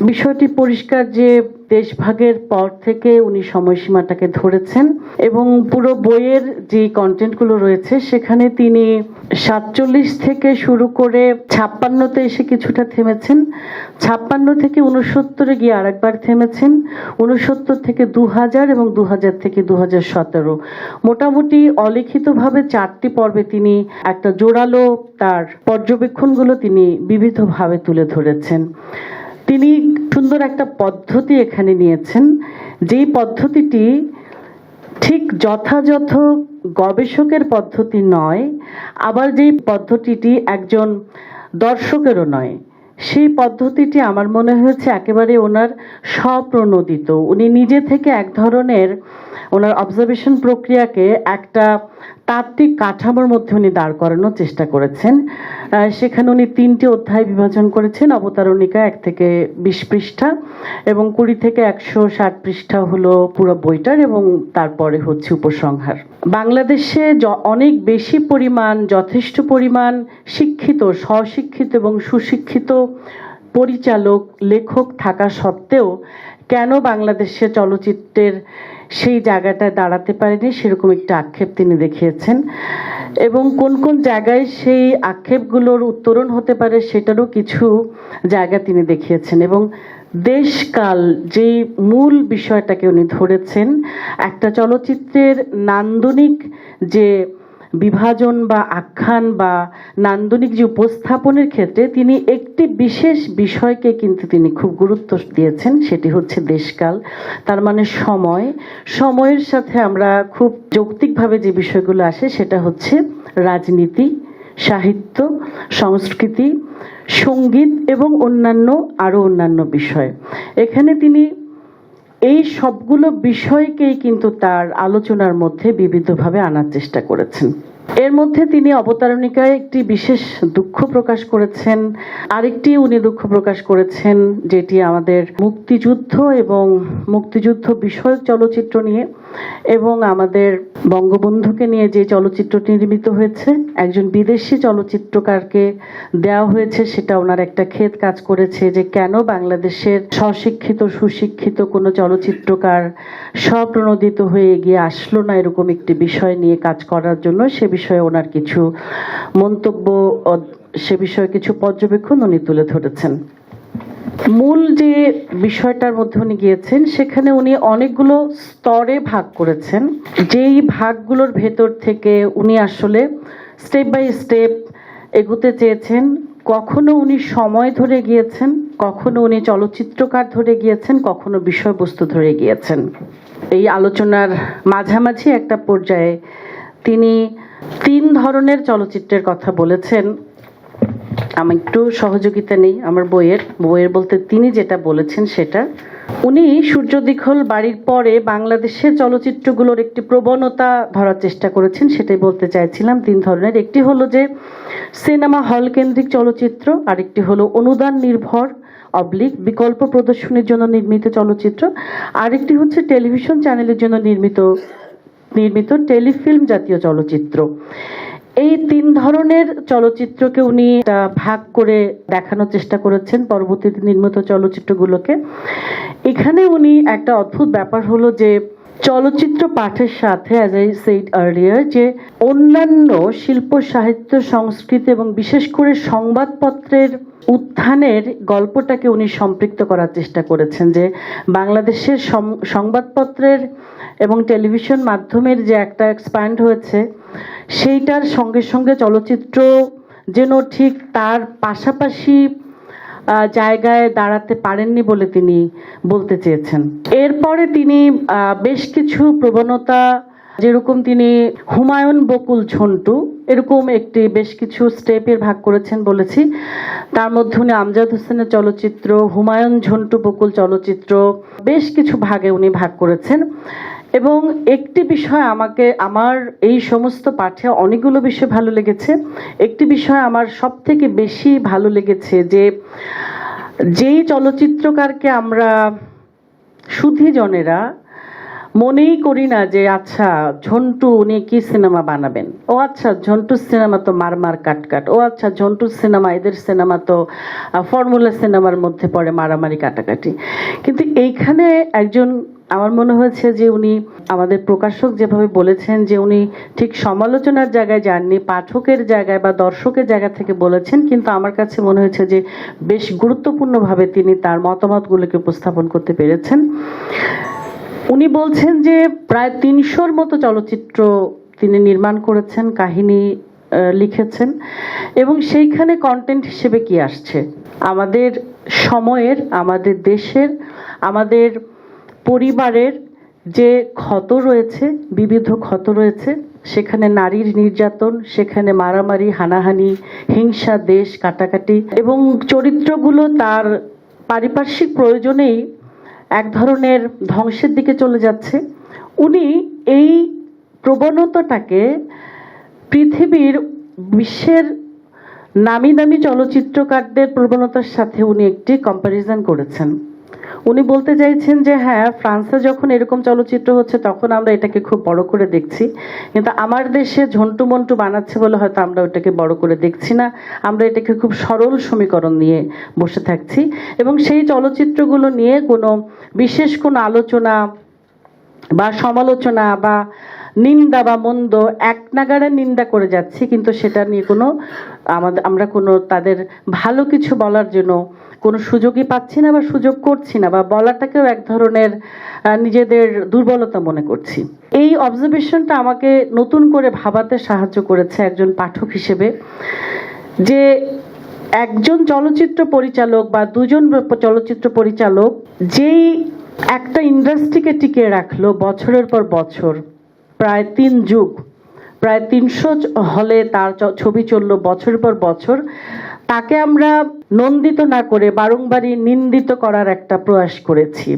বিষয়টি পরিষ্কার যে দেশভাগের পর থেকে উনি সময়সীমাটাকে ধরেছেন এবং পুরো বইয়ের যে কন্টেন্টগুলো রয়েছে, সেখানে তিনি সাতচল্লিশ থেকে শুরু করে ছাপ্পান্নতে এসে কিছুটা থেমেছেন। ছাপ্পান্ন থেকে উনসত্তরে গিয়ে আরেকবার থেমেছেন। উনসত্তর থেকে দু হাজার এবং দু হাজার থেকে দু হাজার সতেরো। মোটামুটি অলিখিতভাবে চারটি পর্বে তিনি একটা জোরালো তার পর্যবেক্ষণগুলো তিনি বিবিধভাবে তুলে ধরেছেন। তিনি সুন্দর একটা পদ্ধতি এখানে নিয়েছেন, যেই পদ্ধতিটি ঠিক যথাযথ গবেষকের পদ্ধতি নয়, আবার যেই পদ্ধতিটি একজন দর্শকেরও নয়। সেই পদ্ধতিটি আমার মনে হয়েছে একেবারে ওনার স্বপ্রণোদিত। উনি নিজে থেকে এক ধরনের ওনার অবজারভেশন প্রক্রিয়াকে একটা তাত্ত্বিক কাঠামোর মধ্যে উনি দাঁড় করানোর চেষ্টা করেছেন। সেখানে উনি তিনটি অধ্যায় বিভাজন করেছেন, অবতারণিকা এক থেকে বিশ পৃষ্ঠা এবং কুড়ি থেকে একশো ষাট পৃষ্ঠা হলো পুরো বইটার এবং তারপরে হচ্ছে উপসংহার। বাংলাদেশে অনেক বেশি পরিমাণ, যথেষ্ট পরিমাণ শিক্ষিত, স্বশিক্ষিত এবং সুশিক্ষিত পরিচালক, লেখক থাকা সত্ত্বেও কেন বাংলাদেশের চলচ্চিত্রের সেই জায়গাটায় দাঁড়াতে পারেনি সেরকম একটা আক্ষেপ তিনি দেখিয়েছেন। এবং কোন কোন জায়গায় সেই আক্ষেপগুলোর উত্তরণ হতে পারে সেটারও কিছু জায়গা তিনি দেখিয়েছেন। এবং দেশকাল যে মূল বিষয়টাকে উনি ধরেছেন, একটা চলচ্চিত্রের নান্দনিক যে বিভাজন বা আখ্যান বা নান্দনিক যে উপস্থাপনের ক্ষেত্রে তিনি একটি বিশেষ বিষয়কে কিন্তু তিনি খুব গুরুত্ব দিয়েছেন, সেটি হচ্ছে দেশকাল। তার মানে সময়। সময়ের সাথে আমরা খুব যৌক্তিকভাবে যে বিষয়গুলো আসে, সেটা হচ্ছে রাজনীতি, সাহিত্য, সংস্কৃতি, সংগীত এবং অন্যান্য আরও অন্যান্য বিষয়। এখানে তিনি এই সবগুলো বিষয়কেই কিন্তু তার আলোচনার মধ্যে বিবিধভাবে আনার চেষ্টা করেছেন। এর মধ্যে তিনি অবতারণিকায় একটি বিশেষ দুঃখ প্রকাশ করেছেন। আরেকটি উনি দুঃখ প্রকাশ করেছেন, যেটি আমাদের মুক্তিযুদ্ধ এবং মুক্তিযুদ্ধ বিষয়ক চলচ্চিত্র নিয়ে এবং আমাদের বঙ্গবন্ধুকে নিয়ে যে চলচ্চিত্রটি নির্মিত হয়েছে, একজন বিদেশি চলচ্চিত্রকারকে দেওয়া হয়েছে, সেটা ওনার একটা ক্ষেত কাজ করেছে যে কেন বাংলাদেশের স্বশিক্ষিত, সুশিক্ষিত কোনো চলচ্চিত্রকার স্বপ্রণোদিত হয়ে এগিয়ে আসলো না এরকম একটি বিষয় নিয়ে কাজ করার জন্য সে বিষয়ে ওনার কিছু মন্তব্য সে বিষয়ে কিছু পর্যবেক্ষণ উনি তুলে ধরেছেন। মূল যে বিষয়টার মধ্যে উনি গিয়েছেন, সেখানে উনি অনেকগুলো স্তরে ভাগ করেছেন। যেই ভাগগুলোর ভেতর থেকে উনি আসলে স্টেপ বাই স্টেপ এগোতে চেয়েছেন। কখনো উনি সময় ধরে গিয়েছেন, কখনো উনি চলচ্চিত্রকার ধরে গিয়েছেন, কখনো বিষয়বস্তু ধরে গিয়েছেন। এই আলোচনার মাঝামাঝি একটা পর্যায়ে তিনি তিন ধরনের চলচ্চিত্রের কথা বলেছেন। আমি একটু সহযোগিতা নেই আমার বইয়ের। বইয়ের বলতে তিনি যেটা বলেছেন সেটা। উনি সূর্য দীঘল বাড়ির পরে বাংলাদেশের চলচ্চিত্রগুলোর একটি প্রবণতা ধরার চেষ্টা করেছেন, সেটাই বলতে চাইছিলাম তিন ধরনের। একটি হলো যে, সিনেমা হল কেন্দ্রিক চলচ্চিত্র, আরেকটি হলো অনুদান নির্ভর, অবলিক, বিকল্প প্রদর্শনীর জন্য নির্মিত চলচ্চিত্র, আরেকটি হচ্ছে টেলিভিশন চ্যানেলের জন্য নির্মিত নির্মিত টেলিফিল্ম জাতীয় চলচ্চিত্র। এই তিন ধরনের চলচ্চিত্রকে উনি ভাগ করে দেখানোর চেষ্টা করেছেন পরবর্তীতে নির্মিত চলচ্চিত্রগুলোকে। এখানে উনি একটা অদ্ভুত ব্যাপার হলো যে চলচ্চিত্র পাঠের সাথে অ্যাজ আই সেইড আর্লিয়ার যে অন্যান্য শিল্প, সাহিত্য, সংস্কৃতি এবং বিশেষ করে সংবাদপত্রের উত্থানের গল্পটাকে উনি সম্পৃক্ত করার চেষ্টা করেছেন যে বাংলাদেশের সংবাদপত্রের এবং টেলিভিশন মাধ্যমের যে একটা এক্সপ্যান্ড হয়েছে, সেইটার সঙ্গে সঙ্গে চলচ্চিত্র যেন ঠিক তার পাশাপাশি জায়গায় দাঁড়াতে পারেননি বলে তিনি বলতে চেয়েছেন। এরপরে তিনি বেশ কিছু প্রবণতা, যেরকম তিনি হুমায়ুন বকুল ঝন্টু, এরকম একটি বেশ কিছু স্টেপের ভাগ করেছেন বলেছি। তার মধ্যে উনি আমজাদ হোসেনের চলচ্চিত্র, হুমায়ুন ঝন্টু বকুল চলচ্চিত্র, বেশ কিছু ভাগে উনি ভাগ করেছেন। এবং একটি বিষয় আমাকে, আমার এই সমস্ত পাঠে অনেকগুলো বিষয় ভালো লেগেছে। একটি বিষয় আমার সব থেকে বেশি ভালো লেগেছে যে, যেই চলচ্চিত্রকারকে আমরা সুধীজনেরা মনেই করি না যে আচ্ছা ঝন্টু উনি কি সিনেমা বানাবেন? ও আচ্ছা ঝন্টুর সিনেমা তো মারমার কাটকাট ও আচ্ছা ঝন্টুর সিনেমা, এদের সিনেমা তো ফর্মুলা সিনেমার মধ্যে পড়ে মারামারি কাটাকাটি। কিন্তু এইখানে একজন আমার মনে হয়েছে যে উনি আমাদের প্রকাশক যেভাবে বলেছেন যে উনি ঠিক সমালোচনার জায়গায় যাননি, পাঠকের জায়গায় বা দর্শকের জায়গা থেকে বলেছেন, কিন্তু আমার কাছে মনে হয়েছে যে বেশ গুরুত্বপূর্ণভাবে তিনি তার মতামতগুলোকে উপস্থাপন করতে পেরেছেন। উনি বলছেন যে প্রায় তিনশোর মতো চলচ্চিত্র তিনি নির্মাণ করেছেন, কাহিনী লিখেছেন, এবং সেইখানে কন্টেন্ট হিসেবে কি আসছে? আমাদের সময়ের, আমাদের দেশের, আমাদের পরিবারের যে ক্ষত রয়েছে, বিবিধ ক্ষত রয়েছে, সেখানে নারীর নির্যাতন, সেখানে মারামারি, হানাহানি, হিংসা, দেশ কাটাকাটি এবং চরিত্রগুলো তার পারিপার্শ্বিক প্রয়োজনেই এক ধরনের ধ্বংসের দিকে চলে যাচ্ছে। উনি এই প্রবণতাটাকে পৃথিবীর বিশ্বের নামি দামি চলচ্চিত্রকারদের প্রবণতার সাথে উনি একটি কম্প্যারিজন করেছেন। উনি বলতে চাইছেন যে হ্যাঁ ফ্রান্সে যখন এরকম চলচ্চিত্র হচ্ছে, তখন আমরা এটাকে খুব বড় করে দেখছি। কিন্তু আমার দেশে ঝন্টু মন্টু বানাচ্ছে বলে হয়তো আমরা ওটাকে বড় করে দেখছি না। আমরা এটাকে খুব সরল সমীকরণ নিয়ে বসে থাকছি। এবং সেই চলচ্চিত্রগুলো নিয়ে কোনো বিশেষ কোনো আলোচনা বা সমালোচনা বা নিন্দা বা মন্দ এক নাগাড়ে নিন্দা করে যাচ্ছি, কিন্তু সেটা নিয়ে কোনো আমাদের, আমরা কোনো তাদের ভালো কিছু বলার জন্য কোনো সুযোগই পাচ্ছি না বা সুযোগ করছি না বা বলাটাকেও এক ধরনের নিজেদের দুর্বলতা মনে করছি। এই অবজারভেশনটা আমাকে নতুন করে ভাবাতে সাহায্য করেছে একজন পাঠক হিসেবে, যে একজন চলচ্চিত্র পরিচালক বা দুজন চলচ্চিত্র পরিচালক যেই একটা ইন্ডাস্ট্রিকে টিকিয়ে রাখল বছরের পর বছর প্রায় তিন যুগ, প্রায় তিনশো হলে তার ছবি চলল বছরের পর বছর। তাকে আমরা নন্দিত না করে বারংবারই নিন্দিত করার একটা প্রয়াস করেছি।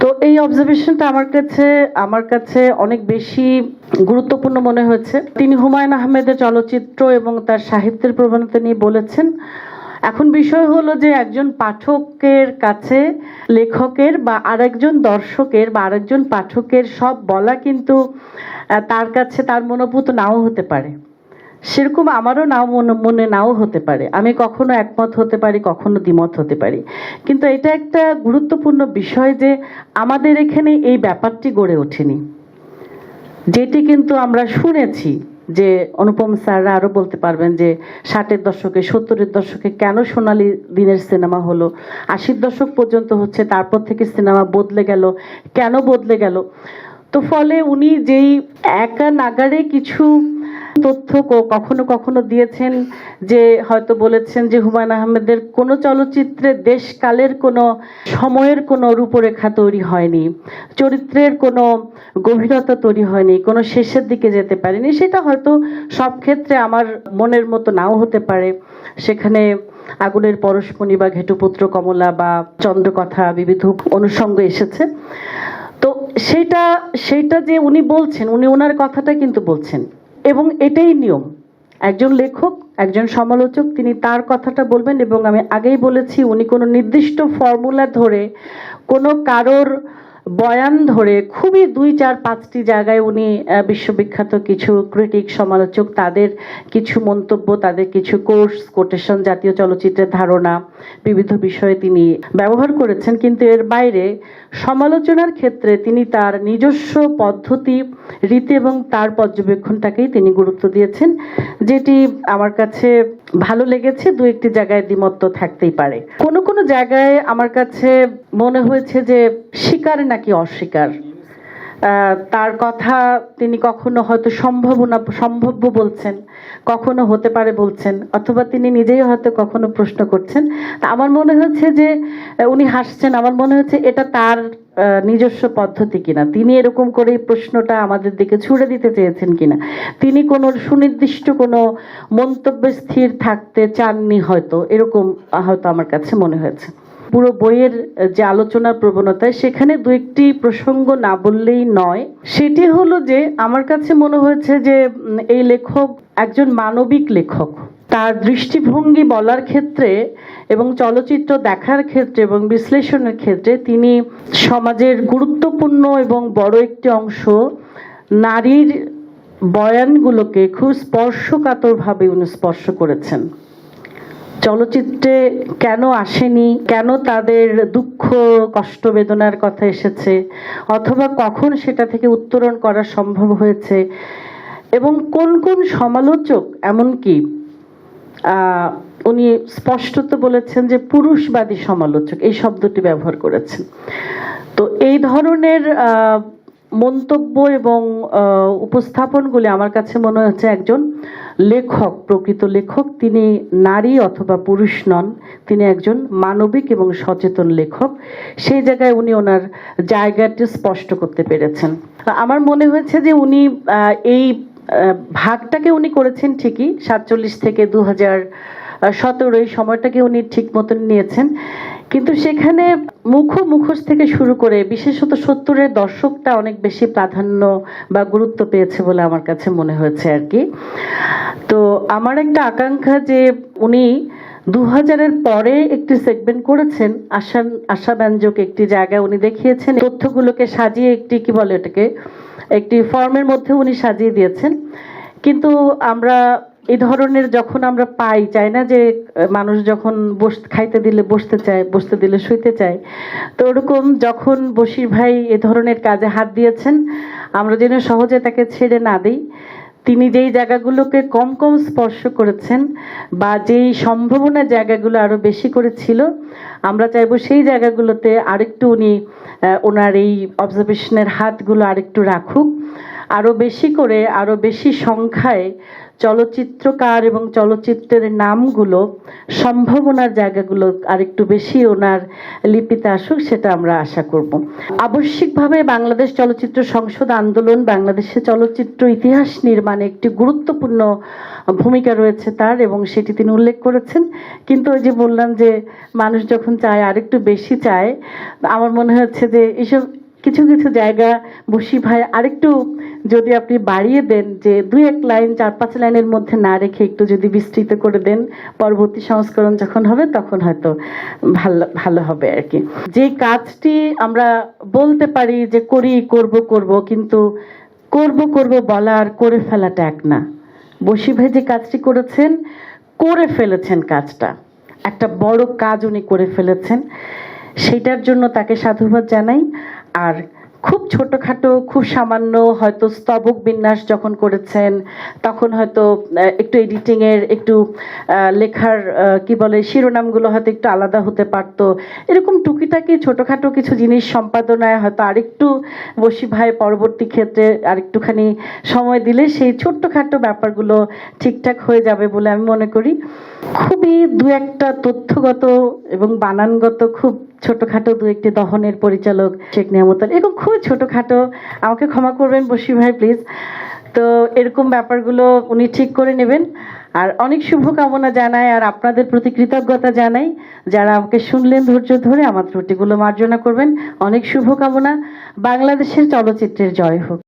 তো এই অবজারভেশনটা আমার কাছে আমার কাছে অনেক বেশি গুরুত্বপূর্ণ মনে হয়েছে। তিনি হুমায়ুন আহমেদের চলচ্চিত্র এবং তার সাহিত্যের প্রবণতা নিয়ে বলেছেন এখন বিষয় হলো যে একজন পাঠকের কাছে লেখকের বা আরেকজন দর্শকের বা আরেকজন পাঠকের সব বলা কিন্তু তার কাছে তার মনোভূত নাও হতে পারে। সেরকম আমারও নাও মনে নাও হতে পারে। আমি কখনো একমত হতে পারি, কখনো দ্বিমত হতে পারি। কিন্তু এটা একটা গুরুত্বপূর্ণ বিষয় যে আমাদের এখানে এই ব্যাপারটি গড়ে ওঠেনি। যেটি কিন্তু আমরা শুনেছি যে অনুপম স্যাররা আরও বলতে পারবেন যে ষাটের দশকে, সত্তরের দশকে কেন সোনালি দিনের সিনেমা হলো? আশির দশক পর্যন্ত হচ্ছে, তারপর থেকে সিনেমা বদলে গেল। কেন বদলে গেল? তো ফলে উনি যেই একা নাগারে কিছু তথ্য কখনো কখনো দিয়েছেন যে হয়তো বলেছেন যে হুমায়ুন আহমেদের কোনো চলচ্চিত্রে দেশকালের কোনো সময়ের কোনো রূপরেখা তৈরি হয়নি, চরিত্রের কোনো গভীরতা তৈরি হয়নি, কোনো শেষের দিকে যেতে পারেনি। সেটা হয়তো সব ক্ষেত্রে আমার মনের মতো নাও হতে পারে। সেখানে আগুনের পরশমণি বা ঘেটুপুত্র কমলা বা চন্দ্রকথা বিবিধ অনুষঙ্গ এসেছে। তো সেটা সেটা যে উনি বলছেন, উনি ওনার কথাটা কিন্তু বলছেন। এবং এটাই নিয়ম। একজন লেখক, একজন সমালোচক, তিনি তার কথাটা বলবেন এবং আমি আগেই বলেছি, উনি কোনো নির্দিষ্ট ফর্মুলা ধরে কোনো কারোর বয়ান ধরে খুবই দুই চার পাঁচটি জায়গায় উনি বিশ্ববিখ্যাত কিছু ক্রিটিক সমালোচক, তাদের কিছু মন্তব্য, তাদের কিছু কোর্স কোটেশন জাতীয় চলচ্চিত্রের ধারণা, বিবিধ বিষয়ে তিনি ব্যবহার করেছেন। কিন্তু এর বাইরে সমালোচনার ক্ষেত্রে তিনি তার নিজস্ব পদ্ধতি, রীতি এবং তার পর্যবেক্ষণটাকেই তিনি গুরুত্ব দিয়েছেন, যেটি আমার কাছে ভালো লেগেছে। দু একটি জায়গায় দ্বিমত্ব থাকতেই পারে। কোনো কোনো জায়গায় আমার কাছে মনে হয়েছে যে স্বীকার নাকি অস্বীকার? তার কথা তিনি কখনো হয়তো সম্ভাবনা, সম্ভাব্য বলছেন, কখনো হতে পারে বলছেন, অথবা তিনি নিজেই হয়তো কখনো প্রশ্ন করছেন। তা আমার মনে হচ্ছে যে উনি হাসছেন। আমার মনে হচ্ছে এটা তার নিজস্ব পদ্ধতি কিনা। তিনি এরকম করে প্রশ্নটা আমাদের দিকে ছুড়ে দিতে চেয়েছেন কিনা। তিনি কোনো সুনির্দিষ্ট কোনো মন্তব্যে স্থির থাকতে চাননি হয়তো। এরকম হয়তো আমার কাছে মনে হয়েছে। পুরো বইয়ের যে আলোচনার প্রবণতায় সেখানে দু একটি প্রসঙ্গ না বললেই নয়। সেটি হলো যে, আমার কাছে মনে হয়েছে যে এই লেখক একজন মানবিক লেখক। তার দৃষ্টিভঙ্গি বলার ক্ষেত্রে এবং চলচ্চিত্র দেখার ক্ষেত্রে এবং বিশ্লেষণের ক্ষেত্রে তিনি সমাজের গুরুত্বপূর্ণ এবং বড় একটি অংশ নারীর বয়ানগুলোকে খুব স্পর্শকাতরভাবে উনি স্পর্শ করেছেন। চলচ্চিত্রে কেন আসেনি? কেন তাদের দুঃখ, কষ্ট, বেদনার কথা এসেছে? অথবা কখন সেটা থেকে উত্তরণ করা সম্ভব হয়েছে? এবং কোন কোন সমালোচক, এমনকি উনি স্পষ্টত বলেছেন যে পুরুষবাদী সমালোচক, এই শব্দটি ব্যবহার করেছেন। তো এই ধরনের মন্তব্য এবং উপস্থাপনগুলি আমার কাছে মনে হচ্ছে একজন লেখক, প্রকৃত লেখক। তিনি নারী অথবা পুরুষ নন। তিনি একজন মানবিক এবং সচেতন লেখক। সেই জায়গায় উনি ওনার জায়গাটি স্পষ্ট করতে পেরেছেন। আমার মনে হয়েছে যে উনি এই ভাগটাকে উনি করেছেন ঠিকই। সাতচল্লিশ থেকে দু হাজার সতেরো এই সময়টাকে উনি ঠিক মতন নিয়েছেন। কিন্তু সেখানে মুখ মুখোশ থেকে শুরু করে বিশেষত সত্তরের দর্শকটা অনেক বেশি প্রাধান্য বা গুরুত্ব পেয়েছে বলে আমার কাছে মনে হয়েছে আর কি। তো আমার একটা আকাঙ্ক্ষা যে উনি দু হাজারের পরে একটি সেগমেন্ট করেছেন আশা আশাব্যঞ্জক একটি জায়গায় উনি দেখিয়েছেন। তথ্যগুলোকে সাজিয়ে একটি, কি বলে এটাকে, একটি ফর্মের মধ্যে উনি সাজিয়ে দিয়েছেন। কিন্তু আমরা এই ধরনের যখন আমরা পাই, চাই না যে মানুষ যখন বস, খাইতে দিলে বসতে চায়, বসতে দিলে শুইতে চায়, তো ওরকম যখন বশির ভাই এ ধরনের কাজে হাত দিয়েছেন, আমরা যেন সহজে তাকে ছেড়ে না দিই। তিনি যেই জায়গাগুলোকে কম কম স্পর্শ করেছেন বা যেই সম্ভাবনা জায়গাগুলো আরও বেশি করে ছিল আমরা চাইব সেই জায়গাগুলোতে আরেকটু উনি ওনার এই অবজারভেশনের হাতগুলো আরেকটু রাখুক। আরও বেশি করে, আরও বেশি সংখ্যায় চলচ্চিত্রকার এবং চলচ্চিত্রের নামগুলো, সম্ভাবনার জায়গাগুলো আরেকটু বেশি ওনার লিপিতে আসুক, সেটা আমরা আশা করব। আবশ্যিকভাবে বাংলাদেশ চলচ্চিত্র সংসদ আন্দোলন বাংলাদেশে চলচ্চিত্র ইতিহাস নির্মাণে একটি গুরুত্বপূর্ণ ভূমিকা রয়েছে তার এবং সেটি তিনি উল্লেখ করেছেন। কিন্তু ওই যে বললাম যে মানুষ যখন চায় আরেকটু বেশি চায়, আমার মনে হচ্ছে যে এসব কিছু কিছু জায়গা বসি ভাই, আরেকটু যদি আপনি বাড়িয়ে দেন যে দুই এক লাইন, চার পাঁচ লাইনের মধ্যে না রেখে একটু যদি বিস্তৃত করে দেন, পরবর্তী সংস্করণ যখন হবে তখন হয়তো ভালো ভালো হবে আর কি। যে কাজটি আমরা বলতে পারি যে করি, করব করব, কিন্তু করব করব বলা আর করে ফেলাটা এক না। বসি ভাই যে কাজটি করেছেন, করে ফেলেছেন কাজটা। একটা বড় কাজ উনি করে ফেলেছেন, সেটার জন্য তাকে সাধুবাদ জানাই। আর খুব ছোটখাটো, খুব সামান্য হয়তো স্তবক বিন্যাস যখন করেছেন, তখন হয়তো একটু এডিটিংয়ের একটু লেখার কি বলে, শিরোনামগুলো হয়তো একটু আলাদা হতে পারতো। এরকম টুকিটাকি ছোটখাটো কিছু জিনিস সম্পাদনায় হয়তো আরেকটু বসি ভাই পরবর্তী ক্ষেত্রে আরেকটুখানি সময় দিলে সেই ছোট্টখাটো ব্যাপারগুলো ঠিকঠাক হয়ে যাবে বলে আমি মনে করি। খুবই দু একটা তথ্যগত এবং বানানগত খুব ছোটখাটো দু একটি দহনের পরিচালক শেখ নিয়ামত আলী, এরকম খুব ছোটখাটো আমাকে ক্ষমা করবেন বসি ভাই প্লিজ তো এরকম ব্যাপারগুলো উনি ঠিক করে নেবেন। আর অনেক শুভকামনা জানাই আর আপনাদের প্রতি কৃতজ্ঞতা জানাই। যারা আমাকে শুনলেন ধৈর্য ধরে আমার ত্রুটিগুলো মার্জনা করবেন। অনেক শুভকামনা। বাংলাদেশের চলচ্চিত্রের জয় হোক।